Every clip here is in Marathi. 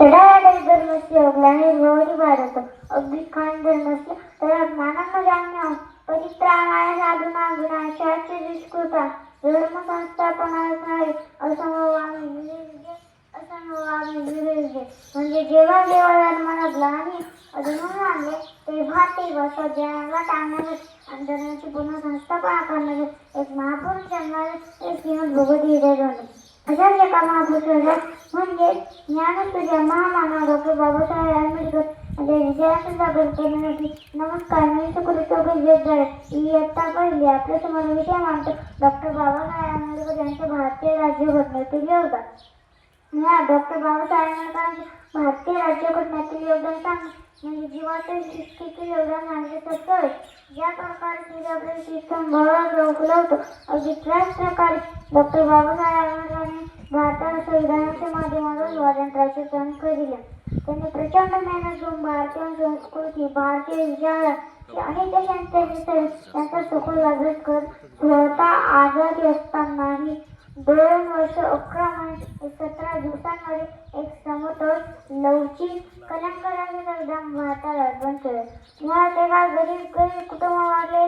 तडाकडे जर नसले अगल्याने गौरी वाढवतो अगदी खान जर नसले तर ज्ञानानं जाण्या परित्राणाय साधुना विनाशाचे दुष्कृता धर्म संस्थापनाय असमवामी असमवामी विरुद्ध म्हणजे जेव्हा जेव्हा धर्माला ग्लानी अधून आणले तेव्हा तेव्हा सज्जनाला टांगणारे आणि धर्माची पुन्हा संस्थापना करणारे एक महापुरुष जन्माला एक श्रीमद भगवती हृदय झाली अशाच एका महापुरुषाला म्हणजे ज्ञानसूर्य महामानव डॉक्टर बाबासाहेब आंबेडकर यांच्या विजयाचं नमस्कार मी सुकृत झाले इयत्ता पहिली आपल्यासमोर विषय मानतो डॉक्टर बाबासाहेब आंबेडकर यांच्या भारतीय राज्य घटनेतील योगदान या डॉक्टर बाबासाहेब आंबेडकरांचे राज्य राज्यघटनेतील योगदान सांग. म्हणजे जीवाच्या शिस्तीचे योगदान सांगितलं सत्य ज्या प्रकारे सूर्य आपल्या सिस्टम अगदी त्याच प्रकारे डॉक्टर बाबासाहेब आंबेडकरांनी भारताला संविधानाच्या माध्यमातून स्वातंत्र्याचे संस्कार दिले त्यांनी प्रचंड मेहनत घेऊन भारतीय संस्कृती भारतीय विचार अनेक देशांचे त्यांचा सखोल अभ्यास करत स्वतः आजारी असतानाही दोन वर्ष अकरा महिने सतरा दिवसांमध्ये एक समतोल लवचिक कलंकराचे एकदम भारताला अर्पण केलं मुळात एका गरीब गरीब कुटुंब वाढले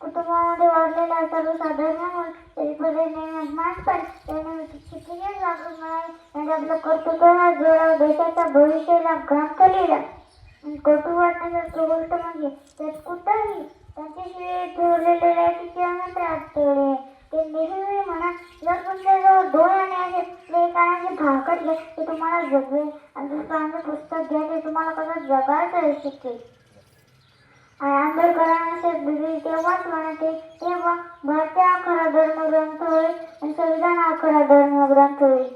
कुटुंबामध्ये वाढलेल्या सर्वसाधारणामुळे तरी पद्धतीने मास पण त्याने कितीही लागू मिळाले त्यांनी आपलं कर्तृत्व जोडा देशाच्या भविष्याला घाम केलेला आणि कटू वाटण्यासारखी गोष्ट म्हणजे त्यात कुठंही त्यांच्याशिवाय ठेवलेले राहायचे किंवा मंत्र ते नेहमी म्हणा जर तुमच्याजवळ दोन आणि असे एकाने भाकडले ते तुम्हाला जगवेल आणि दुसऱ्याने पुस्तक घ्या ते तुम्हाला कसं जगायचं शिकेल आणि आंबेडकरांना शब्द तेव्हाच म्हणते तेव्हा भारतीय हा खरा धर्मग्रंथ होईल आणि संविधान हा खरा धर्मग्रंथ होईल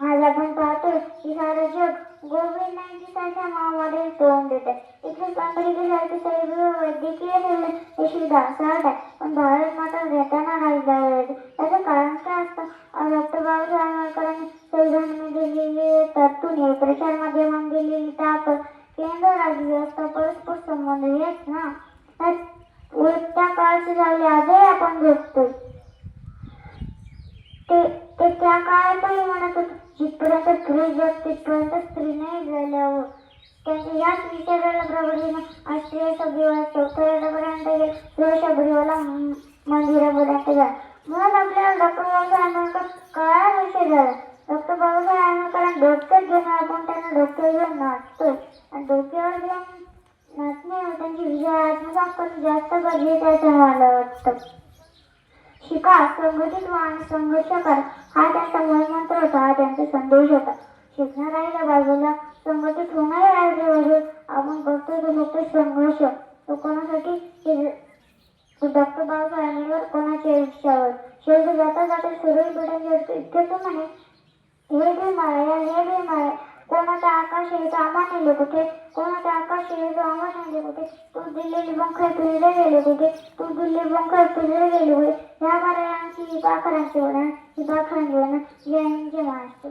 आज आपण पाहतोय की सारं जग कोविड नाईन्टीन सारख्या महामारी तोंड देत आहे. इथे अमेरिकेसारखे सर्व वैद्यकीय सेवा अशी ढासळत आहे. पण भारत मात्र घेताना राहिला केंद्र राज्य व्यवस्था परस्पर संबंध हेच ना तर त्या काळाची झाली आजही आपण भेटतोय ते ते त्या काळातही म्हणत होते जिथपर्यंत स्त्री जग तिथपर्यंत स्त्री नाही झाल्यावर त्यांच्या याच विचाराला प्रबळीने आज स्त्रिया सगळीवर चौथ्यापर्यंत गेले स्त्रिया शबरीवाला मंदिरापर्यंत गेला मुळात आपल्याला डॉक्टर बाबासाहेब आंबेडकर काळा विषय झाला डॉक्टर बाबासाहेब आंबेडकरांना डोक्यात घेऊन आपण त्यांना डोक्यात घेऊन नाचतोय आत्मसात जास्त गरजेचं आहे असं मला वाटतं. शिका संघटित व्हा आणि संघर्ष करा. हा त्यांचा मूलमंत्र होता हा त्यांचा संदेश होता. शिकणार बाजूला संघटित होणाऱ्या बाजू आपण करतोय तो फक्त संघर्ष. तो कोणासाठी? डॉक्टर बाबासाहेबांवर कोणाच्या आयुष्यावर शेवटी जाता जाता सुरळी पिढ्यांचे इतके तो म्हणे हे बी माया हे बी माया. कोणाचा आकाश आहे तो आम्हा नेले कुठे कोणाचा आकाश आहे तो कुठे तू दिल्ली बंकर पिळले गेले कुठे तू दिल्ली बंकर पिढे गेले कुठे ह्या मारायांची ही पाखरांची वडा ही पाखरांची वडा यांचे मास्तर